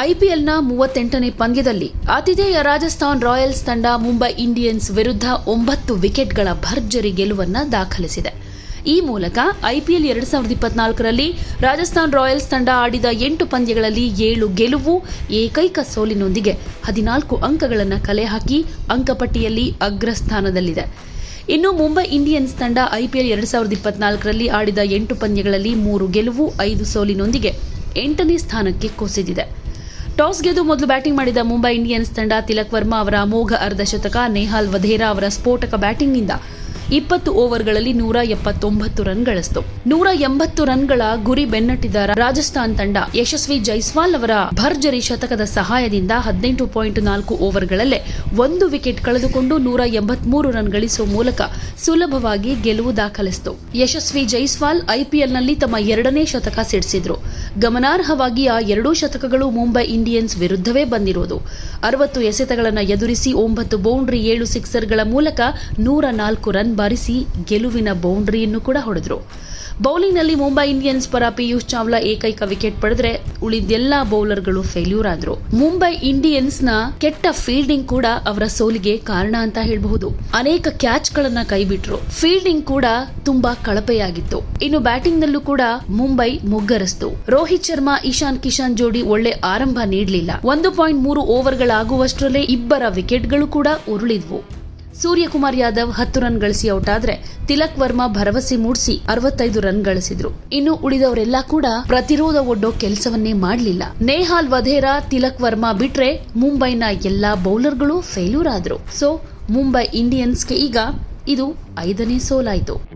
ಐಪಿಎಲ್ನ ಮೂವತ್ತೆಂಟನೇ ಪಂದ್ಯದಲ್ಲಿ ಆತಿಥೇಯ ರಾಜಸ್ಥಾನ್ ರಾಯಲ್ಸ್ ತಂಡ ಮುಂಬೈ ಇಂಡಿಯನ್ಸ್ ವಿರುದ್ಧ ಒಂಬತ್ತು ವಿಕೆಟ್ಗಳ ಭರ್ಜರಿ ಗೆಲುವನ್ನು ದಾಖಲಿಸಿದೆ. ಈ ಮೂಲಕ ಐಪಿಎಲ್ ಎರಡು ಸಾವಿರದ ಇಪ್ಪತ್ನಾಲ್ಕರಲ್ಲಿ ರಾಜಸ್ಥಾನ್ ರಾಯಲ್ಸ್ ತಂಡ ಆಡಿದ ಎಂಟು ಪಂದ್ಯಗಳಲ್ಲಿ ಏಳು ಗೆಲುವು, ಏಕೈಕ ಸೋಲಿನೊಂದಿಗೆ ಹದಿನಾಲ್ಕು ಅಂಕಗಳನ್ನು ಕಲೆ ಹಾಕಿ ಅಂಕಪಟ್ಟಿಯಲ್ಲಿ ಅಗ್ರಸ್ಥಾನದಲ್ಲಿದೆ. ಇನ್ನು ಮುಂಬೈ ಇಂಡಿಯನ್ಸ್ ತಂಡ ಐಪಿಎಲ್ ಎರಡು ಸಾವಿರದ ಇಪ್ಪತ್ನಾಲ್ಕರಲ್ಲಿ ಆಡಿದ ಎಂಟು ಪಂದ್ಯಗಳಲ್ಲಿ ಮೂರು ಗೆಲುವು, ಐದು ಸೋಲಿನೊಂದಿಗೆ ಎಂಟನೇ ಸ್ಥಾನಕ್ಕೆ ಕುಸಿದಿದೆ. ಟಾಸ್ ಗೆದ್ದು ಮೊದಲು ಬ್ಯಾಟಿಂಗ್ ಮಾಡಿದ ಮುಂಬೈ ಇಂಡಿಯನ್ಸ್ ತಂಡ ತಿಲಕ್ ವರ್ಮಾ ಅವರ ಅಮೋಘ ಅರ್ಧಶತಕ ನೇಹಾಲ್ ವಧೇರಾ ಅವರ ಸ್ಫೋಟಕ ಬ್ಯಾಟಿಂಗ್ನಿಂದ ಇಪ್ಪತ್ತು ಓವರ್ಗಳಲ್ಲಿ ನೂರ ಎಪ್ಪತ್ತೊಂಬತ್ತು ರನ್ ಗಳಿಸಿತು ನೂರ ಎಂಬತ್ತು ರನ್ಗಳ ಗುರಿ ಬೆನ್ನಟ್ಟಿದ ರಾಜಸ್ಥಾನ್ ತಂಡ ಯಶಸ್ವಿ ಜೈಸ್ವಾಲ್ ಅವರ ಭರ್ಜರಿ ಶತಕದ ಸಹಾಯದಿಂದ ಹದಿನೆಂಟು ಪಾಯಿಂಟ್ ನಾಲ್ಕು ಓವರ್ಗಳಲ್ಲೇ ಒಂದು ವಿಕೆಟ್ ಕಳೆದುಕೊಂಡು ನೂರ ಎಂಬತ್ಮೂರು ರನ್ ಗಳಿಸುವ ಮೂಲಕ ಸುಲಭವಾಗಿ ಗೆಲುವು ದಾಖಲಿಸಿತು. ಯಶಸ್ವಿ ಜೈಸ್ವಾಲ್ ಐಪಿಎಲ್ನಲ್ಲಿ ತಮ್ಮ ಎರಡನೇ ಶತಕ ಸಿಡಿಸಿದ್ರು. ಗಮನಾರ್ಹವಾಗಿ ಆ ಎರಡೂ ಶತಕಗಳು ಮುಂಬೈ ಇಂಡಿಯನ್ಸ್ ವಿರುದ್ಧವೇ ಬಂದಿರುವುದು ಅರವತ್ತು ಎಸೆತಗಳನ್ನು ಎದುರಿಸಿ ಒಂಬತ್ತು ಬೌಂಡ್ರಿ ಏಳು ಸಿಕ್ಸರ್ಗಳ ಮೂಲಕ ನೂರ ನಾಲ್ಕು ರನ್ ಬಾರಿಸಿ ಗೆಲುವಿನ ಬೌಂಡ್ರಿಯನ್ನು ಕೂಡ ಹೊಡೆದ್ರು. ಬೌಲಿಂಗ್ನಲ್ಲಿ ಮುಂಬೈ ಇಂಡಿಯನ್ಸ್ ಪರ ಪಿಯೂಷ್ ಚಾವ್ಲಾ ಏಕೈಕ ವಿಕೆಟ್ ಪಡೆದ್ರೆ ಉಳಿದೆಲ್ಲಾ ಬೌಲರ್ಗಳು ಫೇಲ್ಯೂರ್ ಆದ್ರು. ಮುಂಬೈ ಇಂಡಿಯನ್ಸ್ನ ಕೆಟ್ಟ ಫೀಲ್ಡಿಂಗ್ ಕೂಡ ಅವರ ಸೋಲಿಗೆ ಕಾರಣ ಅಂತ ಹೇಳಬಹುದು. ಅನೇಕ ಕ್ಯಾಚ್ಗಳನ್ನ ಕೈಬಿಟ್ರು. ಫೀಲ್ಡಿಂಗ್ ಕೂಡ ತುಂಬಾ ಕಳಪೆಯಾಗಿತ್ತು. ಇನ್ನು ಬ್ಯಾಟಿಂಗ್ನಲ್ಲೂ ಕೂಡ ಮುಂಬೈ ಮುಗ್ಗರಸ್ತು. ರೋಹಿತ್ ಶರ್ಮಾ, ಇಶಾನ್ ಕಿಶಾನ್ ಜೋಡಿ ಒಳ್ಳೆ ಆರಂಭ ನೀಡಲಿಲ್ಲ. ಒಂದು ಪಾಯಿಂಟ್ ಮೂರು ಓವರ್ಗಳಾಗುವಷ್ಟರಲ್ಲೇ ಇಬ್ಬರ ವಿಕೆಟ್ಗಳು ಕೂಡ ಉರುಳಿದ್ವು. ಸೂರ್ಯಕುಮಾರ್ ಯಾದವ್ ಹತ್ತು ರನ್ ಗಳಿಸಿ ಔಟ್ ಆದ್ರೆ ತಿಲಕ್ ವರ್ಮಾ ಭರವಸೆ ಮೂಡಿಸಿ ಅರವತ್ತೈದು ರನ್ ಗಳಿಸಿದ್ರು. ಇನ್ನು ಉಳಿದವರೆಲ್ಲ ಕೂಡ ಪ್ರತಿರೋಧ ಒಡ್ಡೋ ಕೆಲಸವನ್ನೇ ಮಾಡಲಿಲ್ಲ. ನೇಹಾಲ್ ವಧೇರಾ, ತಿಲಕ್ ವರ್ಮಾ ಬಿಟ್ರೆ ಮುಂಬೈನ ಎಲ್ಲಾ ಬೌಲರ್ಗಳು ಫೇಲ್ಯೂರ್ ಆದ್ರು. ಸೊ ಮುಂಬೈ ಇಂಡಿಯನ್ಸ್ಗೆ ಈಗ ಇದು ಐದನೇ ಸೋಲಾಯಿತು.